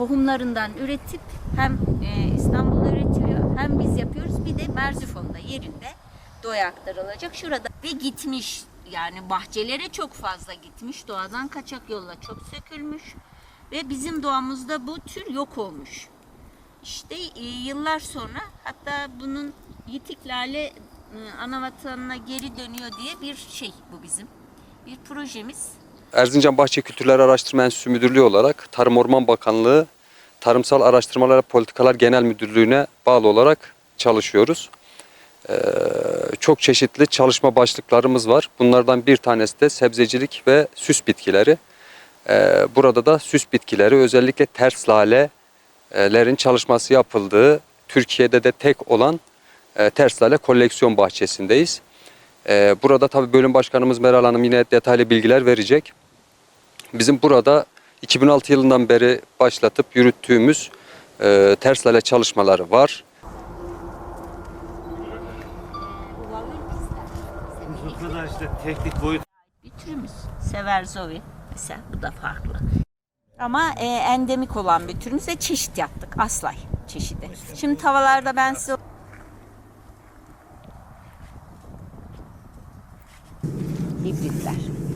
tohumlarından üretip hem e, İstanbul'da üretiliyor hem biz yapıyoruz. Bir de Merzifon'da yerinde doğaya aktarılacak. Şurada ve gitmiş yani bahçelere çok fazla gitmiş. Doğadan kaçak yolla çok sökülmüş. Ve bizim doğamızda bu tür yok olmuş. İşte e, yıllar sonra hatta bunun yitik lale e, ana geri dönüyor diye bir şey bu bizim. Bir projemiz. Erzincan Bahçe Kültürler Araştırma Enstitüsü Müdürlüğü olarak Tarım Orman Bakanlığı Tarımsal Araştırmalar ve Politikalar Genel Müdürlüğü'ne bağlı olarak çalışıyoruz. Ee, çok çeşitli çalışma başlıklarımız var. Bunlardan bir tanesi de sebzecilik ve süs bitkileri. Ee, burada da süs bitkileri özellikle ters lalelerin çalışması yapıldığı Türkiye'de de tek olan e, ters lale koleksiyon bahçesindeyiz. Ee, burada tabii bölüm başkanımız Meral Hanım yine detaylı bilgiler verecek. Bizim burada 2006 yılından beri başlatıp yürüttüğümüz e, ters lale çalışmaları var. Bu kadar işte teknik boyut Bir türümüz. Sever Zoe. Mesela bu da farklı. Ama e, endemik olan bir türümüz ve çeşit yaptık. Aslay çeşidi. Şimdi tavalarda ben size hibritler.